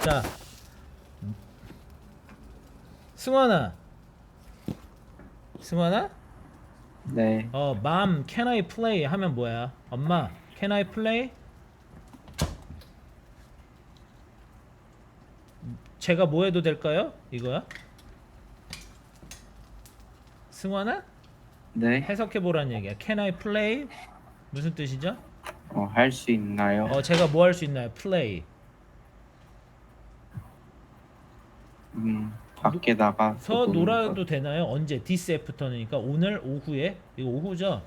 자. 승환아. 승환아? 네. 어 mom can I play? 하면 뭐야? 엄마 can I play? 제가 뭐 해도 될까요? 이거야? 승환아? 네. 해석해 보라는 얘기야. Can I play? 무슨 뜻이죠? 어, 할 수 있나요? 어 제가 뭐 할 수 있나요? Play 음, 밖에 나가서 서 놀아도 거. 되나요? 언제? this afternoon이니까 오늘 오후에 이거 오후죠?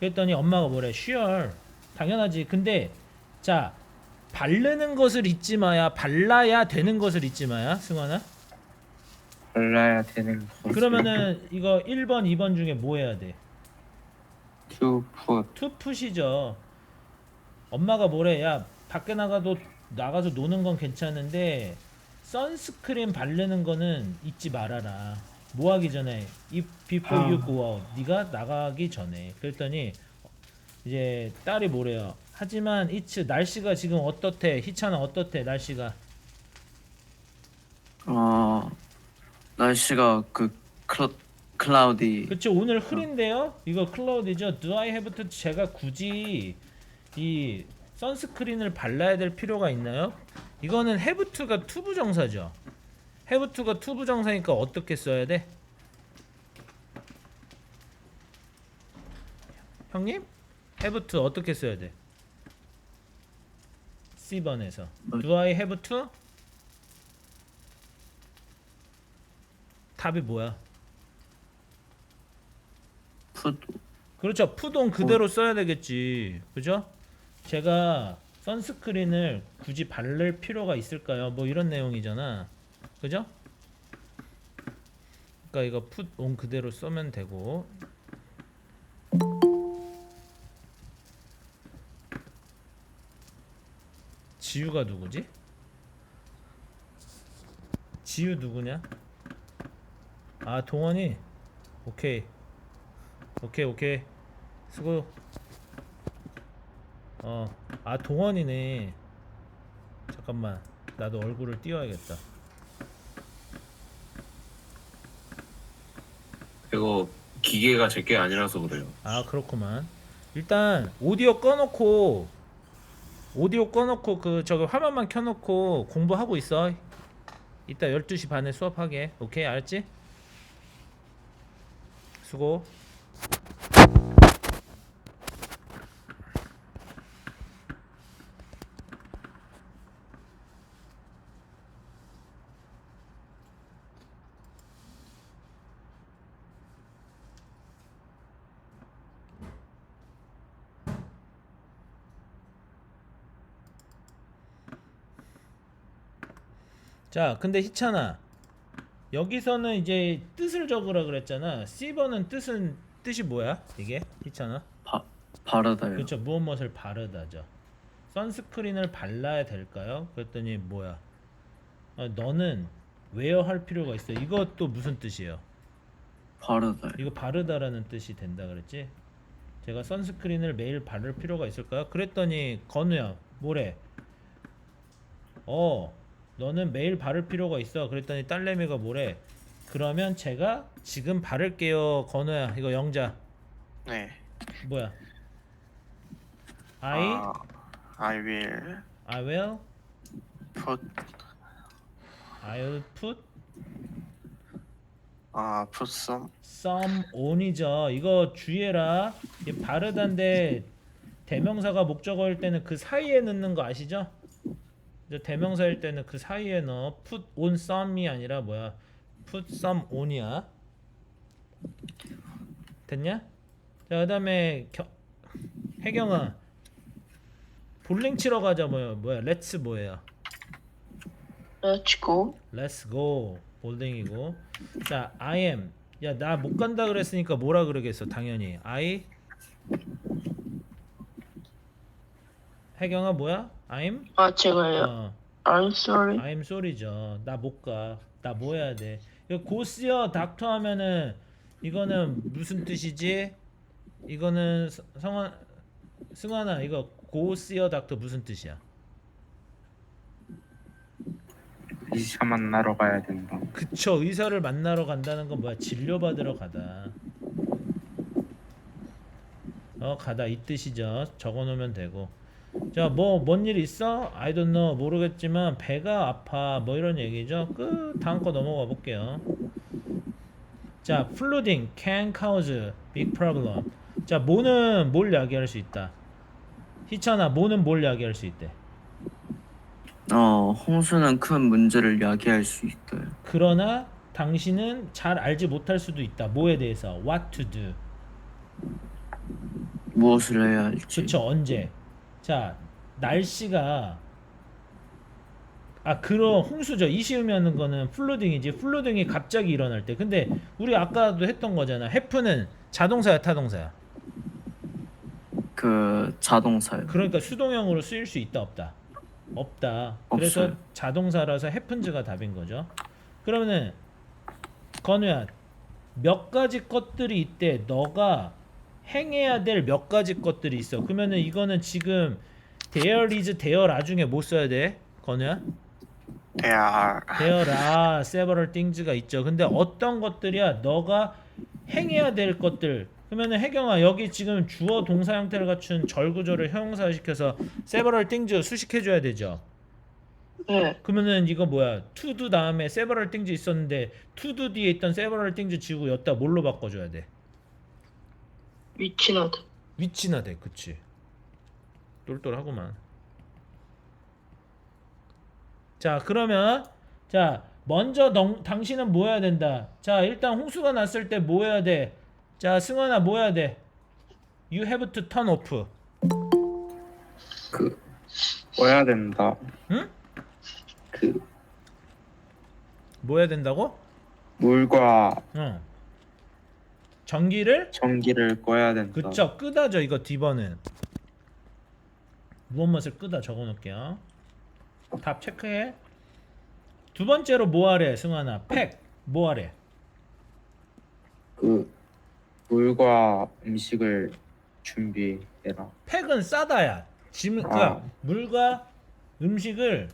그랬더니 엄마가 뭐래? sure 당연하지 근데 자 바르는 것을 잊지 마야 발라야 되는 것을 잊지 마야 승환아 발라야 되는 거. 그러면은 이거 1번 2번 중에 뭐 해야 돼? to put이죠 엄마가 뭐래 야 밖에 나가도 나가서 노는 건 괜찮은데 선스크린 바르는 거는 잊지 말아라. 뭐 하기 전에 if before you 아. go out. 네가 나가기 전에. 그랬더니 이제 딸이 뭐래요 하지만 it's 날씨가 지금 어떻대? 희찬아 어떻대? 날씨가? 어 날씨가 그 클, 클라우디. 그쵸 오늘 흐린데요? 이거 클라우드죠? Do I have to? 제가 굳이 이 선스크린을 발라야 될 필요가 있나요? 이거는 have to가 to 부정사죠 have to가 to 부정사니까 어떻게 써야 돼? 형님? to 어떻게 써야 돼? C번에서 do I have to? 답이 뭐야? 푸드 그렇죠. 푸동 그대로 써야 되겠지. 그죠? 제가 선스크린을 굳이 바를 필요가 있을까요? 뭐 이런 내용이잖아. 그죠? 그러니까 이거 풋온 그대로 쓰면 되고. 지유가 누구지? 지유 누구냐? 아 동원이 오케이 오케이 오케이 수고 어 아 동원이네. 잠깐만 나도 얼굴을 띄워야겠다. 이거 기계가 제 게 아니라서 그래요. 아 그렇구만. 일단 오디오 꺼놓고 오디오 꺼놓고 그 저기 화면만 켜놓고 공부하고 있어. 이따 12시 반에 수업하게. 오케이 알았지? 수고 자 근데 희찬아 여기서는 이제 뜻을 적으라 그랬잖아. C번은 뜻은 뜻이 뭐야 이게? 희찬아? 바, 바르다요. 그렇죠 무엇 무엇을 바르다죠. 선스크린을 발라야 될까요? 그랬더니 뭐야? 어, 너는 웨어 할 필요가 있어. 이것도 무슨 뜻이에요? 바르다요 이거 바르다라는 뜻이 된다 그랬지? 제가 선스크린을 매일 바를 필요가 있을까요? 그랬더니 건우야 뭐래? 어 너는 매일 바를 필요가 있어 그랬더니 딸내미가 뭐래 그러면 제가 지금 바를게요 건우야 이거 영자 네. 뭐야 I 아, I will I will put I'll put 아 put some some on이죠. 이거 주의해라. 이 바르다인데 대명사가 목적어일 때는 그 사이에 넣는 거 아시죠? 이제 대명사일 때는 그 사이에 넣어. put on some이 아니라 뭐야? put some on이야. 됐냐? 자, 그다음에 겨, 혜경아. 볼링 치러 가자 뭐야? 뭐야? let's 뭐예요? Let's go. Let's go 볼링이고 자 I am 야 나 못 간다 그랬으니까 뭐라 그러겠어 당연히 I 혜경아 뭐야? I'm? 아 제가요. 어. I'm sorry. I'm sorry죠. 나 못 가. 나 뭐 해야 돼. 이거 고스여 닥터 하면은 이거는 무슨 뜻이지? 이거는 서- 성환 승환아 이거 고스여 닥터 무슨 뜻이야? 의사 만나러 가야 된다. 그쵸. 의사를 만나러 간다는 건 뭐야? 진료받으러 가다. 어 가다. 이 뜻이죠. 적어놓으면 되고 자 뭐 뭔 일 있어? I don't know 모르겠지만 배가 아파 뭐 이런 얘기죠 끝 다음 거 넘어가 볼게요 자 flooding can cause big problem 자 뭐는 뭘 야기할 수 있다 희찬아 뭐는 뭘 야기할 수 있대 어, 홍수는 큰 문제를 야기할 수 있어요. 그러나 당신은 잘 알지 못할 수도 있다. 뭐에 대해서? What to do. 무엇을 해야 할지. 그쵸 언제? 자 날씨가 아 그런 홍수죠. 이시우면은 거는 플로딩이지. 플로딩이 갑자기 일어날 때. 근데 우리 아까도 했던 거잖아. 해프는 자동사야 타동사야. 그 자동사요. 그러니까 수동형으로 쓰일 수 있다 없다. 없다. 그래서 없어요. 자동사라서 해픈즈가 답인 거죠. 그러면은 건우야 몇 가지 것들이 있대. 너가 행해야 될 몇 가지 것들이 있어. 그러면은 이거는 지금 there is there 중에 뭐 써야 돼? 건우야? There are there are several things가 있죠. 근데 어떤 것들이야? 너가 행해야 될 것들. 그러면은 혜경아 여기 지금 주어 동사 형태를 갖춘 절 구조를 형용사시켜서 several things 수식해 줘야 되죠. 네. 그러면은 이거 뭐야? to do 다음에 several things 있었는데 to do 뒤에 있던 several things 지우고 여기다 뭘로 바꿔 줘야 돼? 위치나 위치나 돼. 그치 똘똘하구만. 자 그러면 자 먼저 너, 당신은 뭐 해야 된다. 자 일단 홍수가 났을 때 뭐 해야 돼? 자 승환아 뭐 해야 돼? You have to turn off. 그 꺼야 된다. 응? 그 뭐 해야 된다고? 물과 어. 전기를 전기를 꺼야 된다. 그쵸 끄다죠 이거 D번은. 무엇맛을 끄다 적어놓을게요. 답 체크해. 두 번째로 뭐하래 승환아? 팩 뭐하래? 그 물과 음식을 준비해라. 팩은 싸다야. 짐, 아. 그러니까 물과 음식을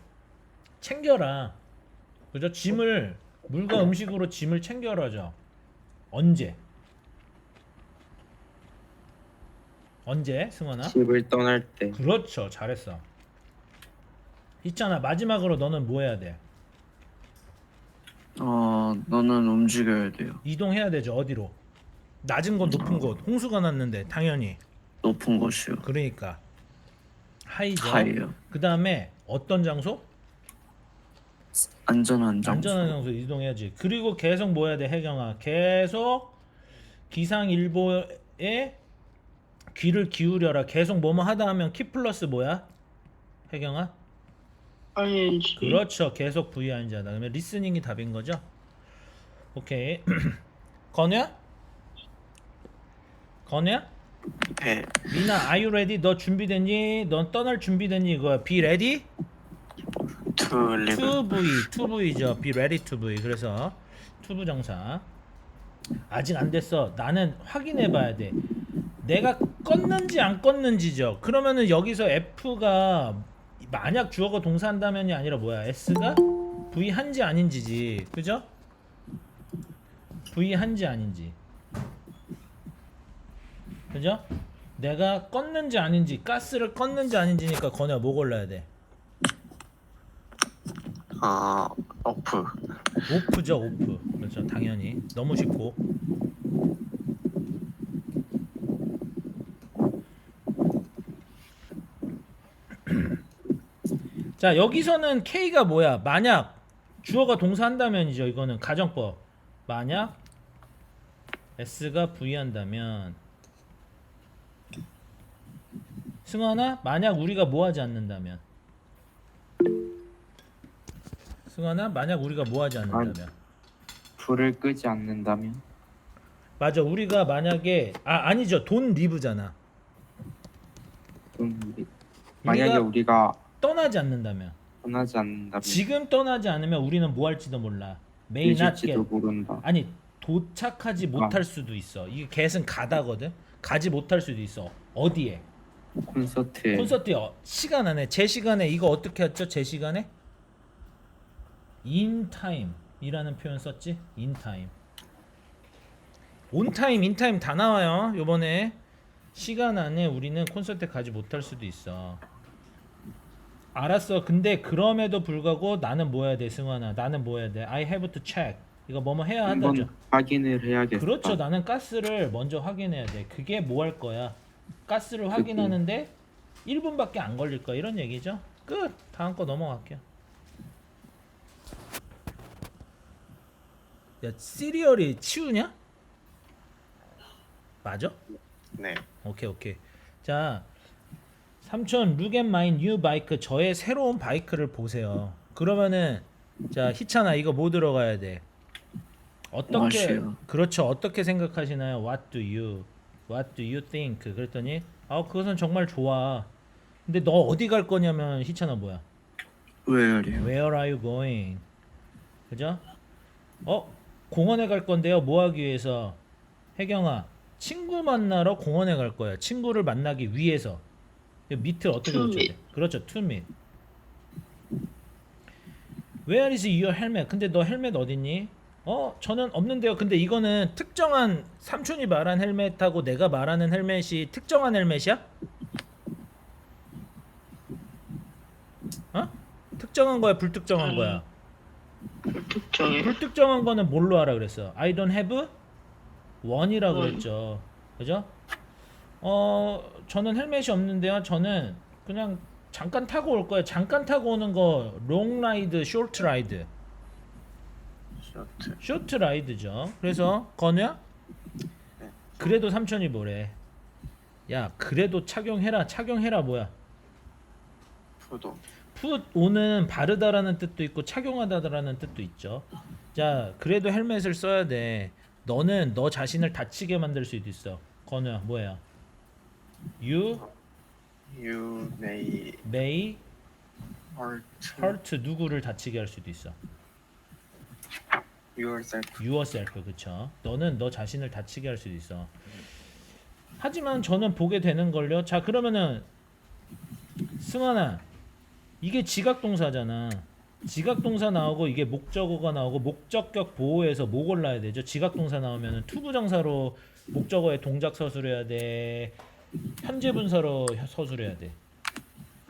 챙겨라. 그죠? 짐을 물과 음식으로 짐을 챙겨라죠. 언제 언제 승환아? 집을 떠날 때. 그렇죠. 잘했어. 있잖아. 마지막으로 너는 뭐 해야 돼? 어, 너는 움직여야 돼요. 이동해야 되죠. 어디로? 낮은 곳 높은 곳. 홍수가 났는데 당연히. 높은 곳이요. 그러니까. 하이죠. 하이요. 그 다음에 어떤 장소? 안전한 장소. 안전한 장소 이동해야지. 그리고 계속 뭐 해야 돼 혜경아? 계속 기상일보에 귀를 기울여라 계속 뭐뭐 하다 하면 키 플러스 뭐야 혜경아 ing 그렇죠. 계속 VING 하다. 그러면 리스닝이 답인 거죠? 오케이. 건우야? 건우야? 네. 미나, are you ready? 너 준비됐니? 넌 떠날 준비됐니? 이거야. Be ready? To live to V, to V죠. Be ready to V. 그래서 to 부정사. 아직 안 됐어. 나는 확인해 봐야 돼. 내가 껐는지 안 껐는지죠. 그러면은 여기서 F가 만약 주어가 동사한다면이 아니라 뭐야? S가 V 한지 아닌지지. 그죠? V 한지 아닌지. 그죠? 내가 껐는지 아닌지, 가스를 껐는지 아닌지니까 건우야 뭐 골라야 돼? 어 off 오프죠 오프 그렇죠 당연히 너무 쉽고 자 여기서는 K가 뭐야? 만약 주어가 동사한다면이죠 이거는. 가정법. 만약 S가 V 한다면. 승환아 만약 우리가 뭐 하지 않는다면? 승환아 만약 우리가 뭐 하지 않는다면? 불을 끄지 않는다면? 맞아 우리가 만약에 아 아니죠. 돈 리브잖아. 좀 우리- 만약에 우리가 떠나지 않는다면. 떠나지 않는다면. 지금 떠나지 않으면 우리는 뭐 할지도 몰라. may not 모른다. 아니 도착하지 못할 수도 있어. 이게 get은 가다거든? 가지 못할 수도 있어. 어디에? 콘서트에. 콘서트에 어, 시간 안에. 제 시간에. 이거 어떻게 했죠? 제 시간에? in time이라는 표현 썼지? in time. on time, in time 다 나와요. 요번에. 시간 안에 우리는 콘서트 가지 못할 수도 있어. 알았어. 근데 그럼에도 불구하고 나는 뭐 해야 돼, 승환아? 나는 뭐 해야 돼? I have to check. 이거 뭐뭐 해야 한다죠. 확인을 해야겠다. 그렇죠. 나는 가스를 먼저 확인해야 돼. 그게 뭐 할 거야? 가스를 확인하는데 1분밖에 안 걸릴 거야. 이런 얘기죠. 끝. 다음 거 넘어갈게요. 야, 시리얼이 치우냐? 맞아? 네. 오케이, 오케이. 자, 삼촌 룩앤마인 뉴 바이크 저의 새로운 바이크를 보세요. 그러면은 자, 희찬아 이거 뭐 들어가야 돼? 어떻게 What이요? 그렇죠. 어떻게 생각하시나요? What do you What do you think? 그랬더니 아, 그것은 정말 좋아. 근데 너 어디 갈 거냐면 희찬아 뭐야? where요? Where are you going? 그죠? 어? 공원에 갈 건데요. 뭐 하기 위해서? 혜경아, 친구 만나러 공원에 갈 거야. 친구를 만나기 위해서. 이 밑을 어떻게 붙여야 돼? 그렇죠. to meet. Where is your helmet? 근데 너 헬멧 어딨니? 어, 저는 없는데요. 근데 이거는 특정한 삼촌이 말한 헬멧하고 내가 말하는 헬멧이 특정한 헬멧이야? 어? 특정한 거야, 불특정한 거야? 불특정해. 불특정한 거는 뭘로 하라 그랬어? I don't have one이라고 One. 그랬죠. 그죠? 어, 저는 헬멧이 없는데요. 저는 그냥 잠깐 타고 올 거예요. 잠깐 타고 오는 거 롱 라이드, 쇼트 라이드. 쇼트. 쇼트 라이드죠. 그래서 건우야? 그래도 삼촌이 뭐래? 야, 그래도 착용해라. 착용해라 뭐야? 푸도. put on은 바르다라는 뜻도 있고 착용하다라는 뜻도 있죠. 자, 그래도 헬멧을 써야 돼. 너는 너 자신을 다치게 만들 수도 있어. 건우야, 뭐야? You You may may hurt hurt 누구를 다치게 할 수도 있어. yourself. yourself 그쵸? 너는 너 자신을 다치게 할 수도 있어. 하지만 저는 보게 되는 걸요. 자 그러면은 승환아 이게 지각동사잖아. 지각동사 나오고 이게 목적어가 나오고 목적격 보호에서 뭐 골라야 되죠? 지각동사 나오면은 투부정사로 목적어에 동작 서술해야 돼. 현재 분사로 서술해야 돼.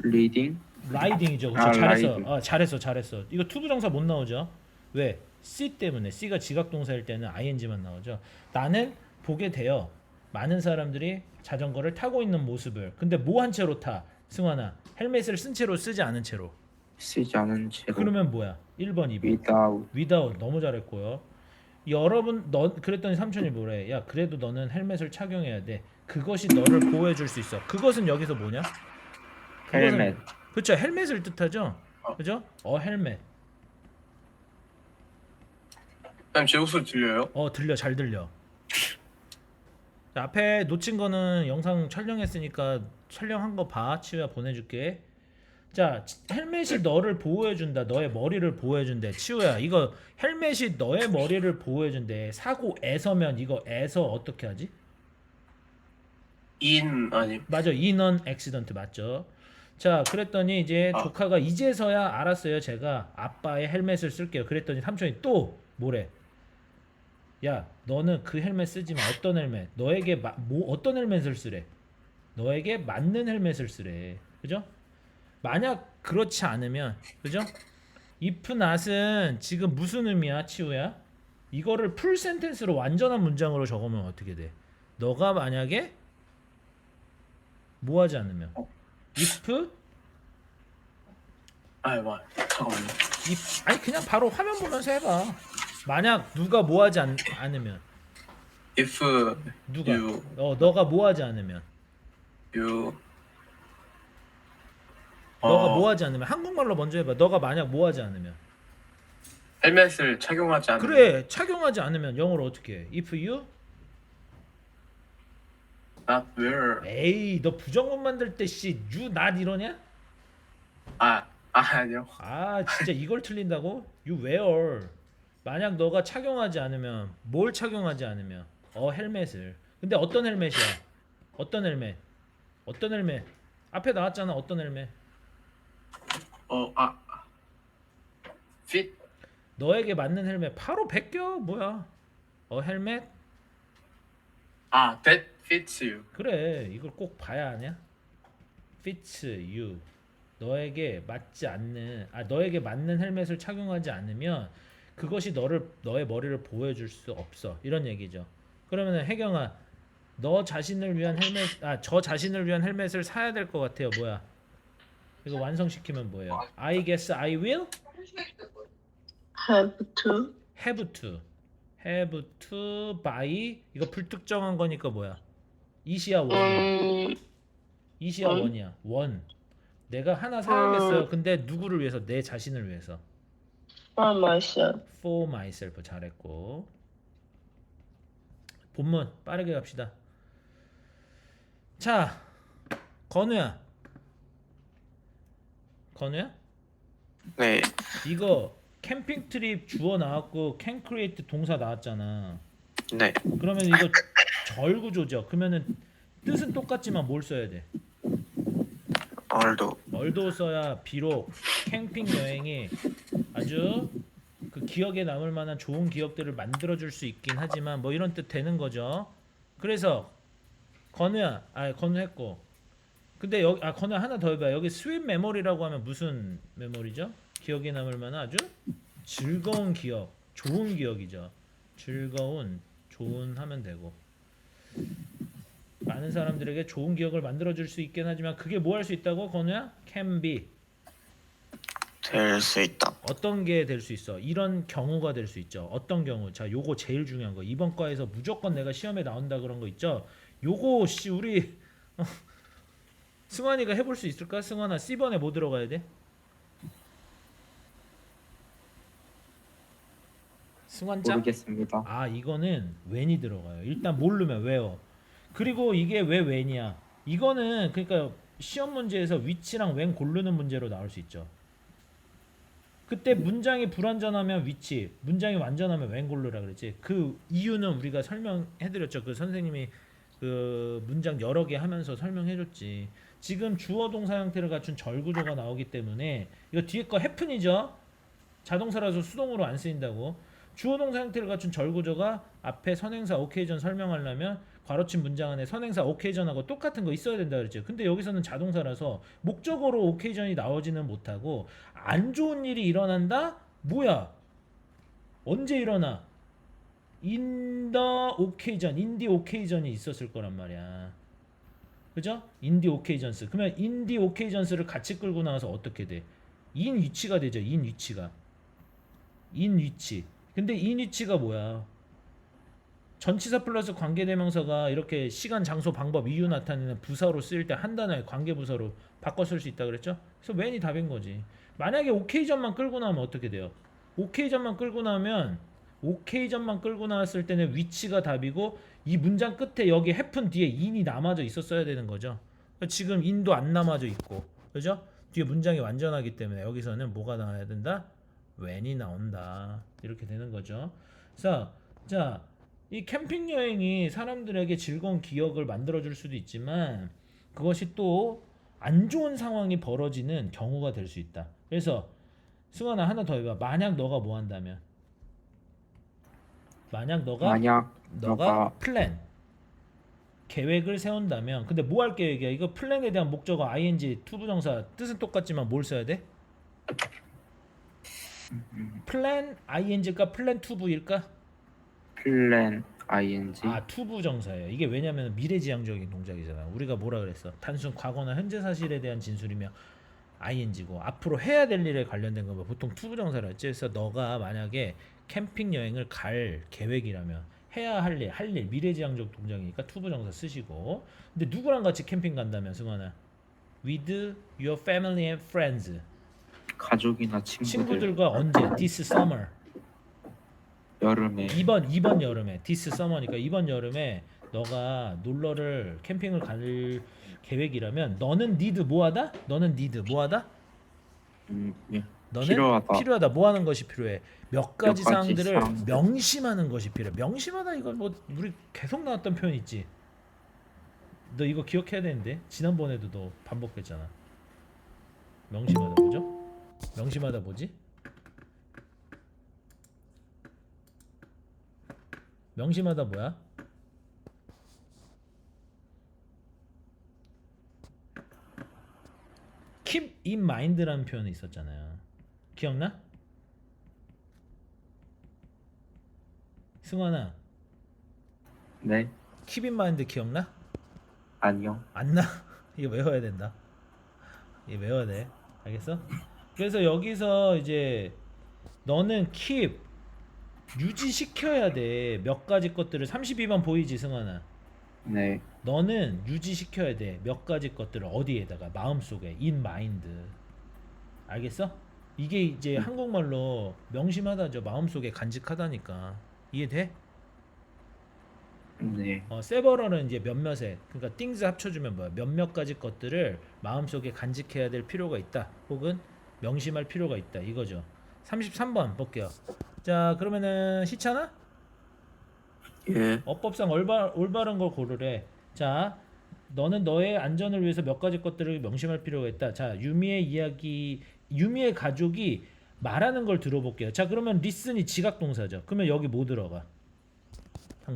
리딩 라이딩이죠. 그렇죠. 아, 잘했어. 라이딩. 아, 잘했어. 잘했어. 이거 투부정사 못 나오죠. 왜? C 때문에. C가 지각동사일 때는 ing만 나오죠. 나는 보게 돼요. 많은 사람들이 자전거를 타고 있는 모습을. 근데 뭐 한 채로 타? 승환아. 헬멧을 쓴 채로 쓰지 않은 채로. 쓰지 않은 채로 그러면 뭐야? 1번, 2번. without without 너무 잘했고요. 여러분 너 그랬더니 삼촌이 뭐래? 야 그래도 너는 헬멧을 착용해야 돼. 그것이 너를 보호해 줄 수 있어. 그것은 여기서 뭐냐? 그것은- 헬멧 그렇죠. 헬멧을 뜻하죠. 그죠? 어 헬멧. 쌤, 제 목소리 들려요? 어 들려 잘 들려. 자, 앞에 놓친 거는 영상 촬영했으니까 촬영한 거 봐. 치우야 보내줄게. 자 치- 헬멧이 너를 보호해 준다. 너의 머리를 보호해 준대. 치우야 이거 헬멧이 너의 머리를 보호해 준대. 사고에서면 이거 에서 어떻게 하지? 인 아니. 맞아 인원 액시던트 맞죠? 자 그랬더니 이제 아. 조카가 이제서야 알았어요 제가. 아빠의 헬멧을 쓸게요. 그랬더니 삼촌이 또 뭐래? 야 너는 그 헬멧 쓰지 마. 어떤 헬멧? 너에게 마, 뭐 어떤 헬멧을 쓰래? 너에게 맞는 헬멧을 쓰래. 그죠? 만약 그렇지 않으면 그죠? if not은 지금 무슨 의미야 치우야? 이거를 풀 센텐스로 완전한 문장으로 적으면 어떻게 돼? 너가 만약에 뭐 하지 않으면? if? 아니 뭐 잠깐만요. if. 아니 그냥 바로 화면 보면서 해봐. 만약 누가 뭐 하지 않, 않으면. If 누가? you 어 너가 뭐 하지 않으면. you 너가 어, 뭐 하지 않으면. 한국말로 먼저 해봐. 너가 만약 뭐 하지 않으면. 헬멧을 착용하지 않는 그래 착용하지 않으면 영어로 어떻게 해? If you not wear 에이 너 부정문 만들 때씨 you not 이러냐? 아, 아 아니요. 아 진짜 이걸 틀린다고? You wear. 만약 너가 착용하지 않으면 뭘 착용하지 않으면? 어 헬멧을. 근데 어떤 헬멧이야? 어떤 헬멧? 어떤 헬멧? 앞에 나왔잖아 어떤 헬멧? 어 아. Fit. 너에게 맞는 헬멧 바로 베껴 뭐야? 어 헬멧? 아, that fits you. 그래 이걸 꼭 봐야 하냐? fits you 너에게 맞지 않는 아 너에게 맞는 헬멧을 착용하지 않으면 그것이 너를 너의 머리를 보호해줄 수 없어 이런 얘기죠. 그러면은 혜경아 너 자신을 위한 헬멧 아 저 자신을 위한 헬멧을 사야 될 것 같아요. 뭐야? 이거 완성시키면 뭐예요? I guess I will have to have to have to buy 이거 불특정한 거니까 뭐야? 이시야 원이야. 음 이시야 원? 원이야. 원. 내가 하나 사야겠어요. 근데 누구를 위해서? 내 자신을 위해서. for myself. For myself 잘했고. 본문 빠르게 갑시다. 자, 건우야. 건우야? 네. 이거 캠핑 트립 주어 나왔고 can create 동사 나왔잖아. 네. 그러면 이거 절구조죠. 그러면은 뜻은 똑같지만 뭘 써야 돼? 얼도. 얼도 써야 비록 캠핑 여행이 아주 그 기억에 남을 만한 좋은 기억들을 만들어 줄 수 있긴 하지만 뭐 이런 뜻 되는 거죠. 그래서 건우야, 아 건우 했고. 근데 여기 아 건우 하나 더 해봐. 여기 스윗 메모리라고 하면 무슨 메모리죠? 기억에 남을 만한 아주 즐거운 기억, 좋은 기억이죠. 즐거운, 좋은 하면 되고. 많은 사람들에게 좋은 기억을 만들어 줄 수 있긴 하지만 그게 뭐 할 수 있다고 건우야? can be 될 수 있다. 어떤 게 될 수 있어? 이런 경우가 될 수 있죠. 어떤 경우? 자, 요거 제일 중요한 거. 이번 과에서 무조건 내가 시험에 나온다 그런 거 있죠. 요거 씨 우리 어, 승환이가 해볼 수 있을까? 승환아 C번에 뭐 들어가야 돼? 승환짱? 모르겠습니다. 아 이거는 when이 들어가요. 일단 모르면 왜요. 그리고 이게 왜 when이야? 이거는 그러니까 시험 문제에서 위치랑 when 고르는 문제로 나올 수 있죠. 그때 문장이 불완전하면 위치, 문장이 완전하면 when 고르라 그랬지. 그 이유는 우리가 설명해드렸죠. 그 선생님이 그 문장 여러 개 하면서 설명해줬지. 지금 주어 동사 형태를 갖춘 절구조가 나오기 때문에 이거 뒤에 거 happen이죠. 자동사라서 수동으로 안 쓰인다고. 주어 동사 형태를 갖춘 절구조가 앞에 선행사 occasion 설명하려면 괄호친 문장 안에 선행사 occasion하고 똑같은 거 있어야 된다 그랬죠. 근데 여기서는 자동사라서 목적어로 occasion이 나오지는 못하고 안 좋은 일이 일어난다? 뭐야? 언제 일어나? occasion, in the occasion이 있었을 거란 말이야. 그죠? the occasions. 그러면 the occasions를 같이 끌고 나와서 어떻게 돼? in 위치가 되죠. in 위치가. in 위치. 근데 위치가 뭐야? 전치사 플러스 관계대명사가 이렇게 시간, 장소, 방법, 이유 나타내는 부사로 쓰일 때 한 단어의 관계부사로 바꿔 쓸 수 있다 그랬죠? 그래서 when이 답인 거지. 만약에 occasion만 끌고 나오면 어떻게 돼요? occasion만 끌고 나오면 occasion만 끌고 나왔을 때는 위치가 답이고 이 문장 끝에 여기 happen 뒤에 in이 남아져 있었어야 되는 거죠. 지금 in도 안 남아져 있고, 그죠? 뒤에 문장이 완전하기 때문에 여기서는 뭐가 나와야 된다? When이 나온다. 이렇게 되는 거죠. 자, 자, 이 캠핑 여행이 사람들에게 즐거운 기억을 만들어 줄 수도 있지만 그것이 또 안 좋은 상황이 벌어지는 경우가 될 수 있다. 그래서 승환아 하나 더 해봐. 만약 너가 뭐 한다면 만약 너가 만약 너가 너가 플랜 계획을 세운다면 근데 뭐 할 계획이야? 이거 플랜에 대한 목적어 ing 투부정사 뜻은 똑같지만 뭘 써야 돼? 플랜 ing일까 플랜 투부일까? 플랜 ing 아 투부 정사예요. 이게 왜냐면 미래지향적인 동작이잖아. 우리가 뭐라 그랬어? 단순 과거나 현재 사실에 대한 진술이며 ing고 앞으로 해야 될 일에 관련된 거면 보통 투부 정사라 했지. 그래서 너가 만약에 캠핑 여행을 갈 계획이라면 해야 할 일, 할 일, 미래지향적 동작이니까 투부 정사 쓰시고. 근데 누구랑 같이 캠핑 간다면 승환아? With your family and friends. 가족이나 친구들, 친구들과 언제? This summer. 여름에 이번 이번 여름에 디스 서머니까 이번 여름에 너가 놀러를 캠핑을 갈 계획이라면 너는 니드 뭐하다? 너는 니드 뭐하다? 음, 예. 너는 필요하다. 필요하다. 뭐 하는 것이 필요해? 몇 가지 가지 사항들을 사항들. 명심하는 것이 필요해. 명심하다 이거 뭐 우리 계속 나왔던 표현 있지. 너 이거 기억해야 되는데 지난번에도 너 반복했잖아. 명심하다 뭐죠? 명심하다 뭐지? 명심하다 뭐야? keep in mind라는 표현이 있었잖아요. 기억나? 승환아, 네. keep in mind 기억나? 아니요. 안 나. 이거 외워야 된다. 이거 외워야 돼. 알겠어? 그래서 여기서 이제 너는 keep 유지시켜야 돼. 몇 가지 것들을 32번 보이지, 승환아. 네. 너는 유지시켜야 돼. 몇 가지 것들을 어디에다가 마음속에 in mind. 알겠어? 이게 이제 한국말로 명심하다죠. 마음속에 간직하다니까. 이해돼? 네. 어, 세버럴은 이제 몇몇에 그러니까 things 합쳐주면 뭐야 몇몇 가지 것들을 마음속에 간직해야 될 필요가 있다 혹은 명심할 필요가 있다 이거죠 33번 볼게요 자 그러면은 시차나 예. 어법상 올바, 올바른 걸 고르래 자 너는 너의 안전을 위해서 몇 가지 것들을 명심할 필요가 있다 자 유미의 이야기 유미의 가족이 말하는 걸 들어볼게요 자 그러면 리슨이 지각 동사죠 그러면 여기 뭐 들어가.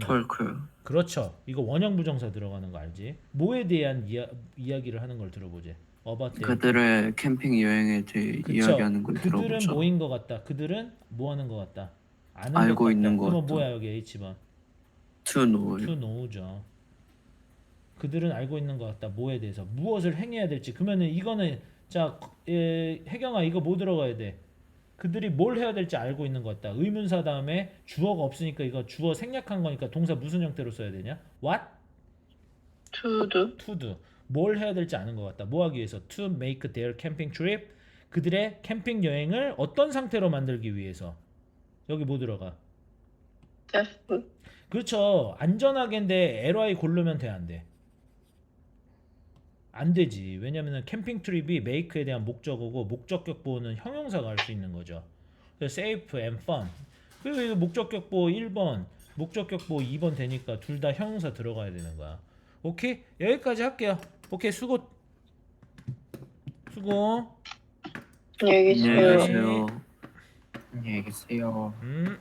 털크. 그렇죠. 이거 원형 부정사 들어가는 거 알지? 뭐에 대한 이야, 이야기를 하는 걸 들어보지. 어바트. 그들의 캠핑 여행에 대해 이야기하는 걸 그들은 들어보죠. 뭐인 것 같다. 그들은 뭐 하는 것 같다. 아는 알고 것 같다. 있는 것 같다. 뭐야 여기 H번. to know. to know죠. 그들은 알고 있는 것 같다. 뭐에 대해서 무엇을 행해야 될지. 그러면은 이거는 자 에, 혜경아 이거 뭐 들어가야 돼? 그들이 뭘 해야 될지 알고 있는 것 같다. 의문사 다음에 주어가 없으니까 이거 주어 생략한 거니까 동사 무슨 형태로 써야 되냐? What? To do. to do 뭘 해야 될지 아는 것 같다. 뭐 하기 위해서 to make their camping trip 그들의 캠핑 여행을 어떤 상태로 만들기 위해서 여기 뭐 들어가? Safe. 그렇죠. 안전하게인데 LY 고르면 돼 안 돼? 안 되지. 왜냐면은 캠핑 트립이 make에 대한 목적어고 목적격 보호는 형용사가 할 수 있는 거죠. 그래서 safe and fun. 그리고 이거 목적격 보호 1번, 목적격 보호 2번 되니까 둘 다 형용사 들어가야 되는 거야. 오케이? 여기까지 할게요. 오케이. 수고. 수고. 안녕히. 계세요. 안녕히 계세요. 음.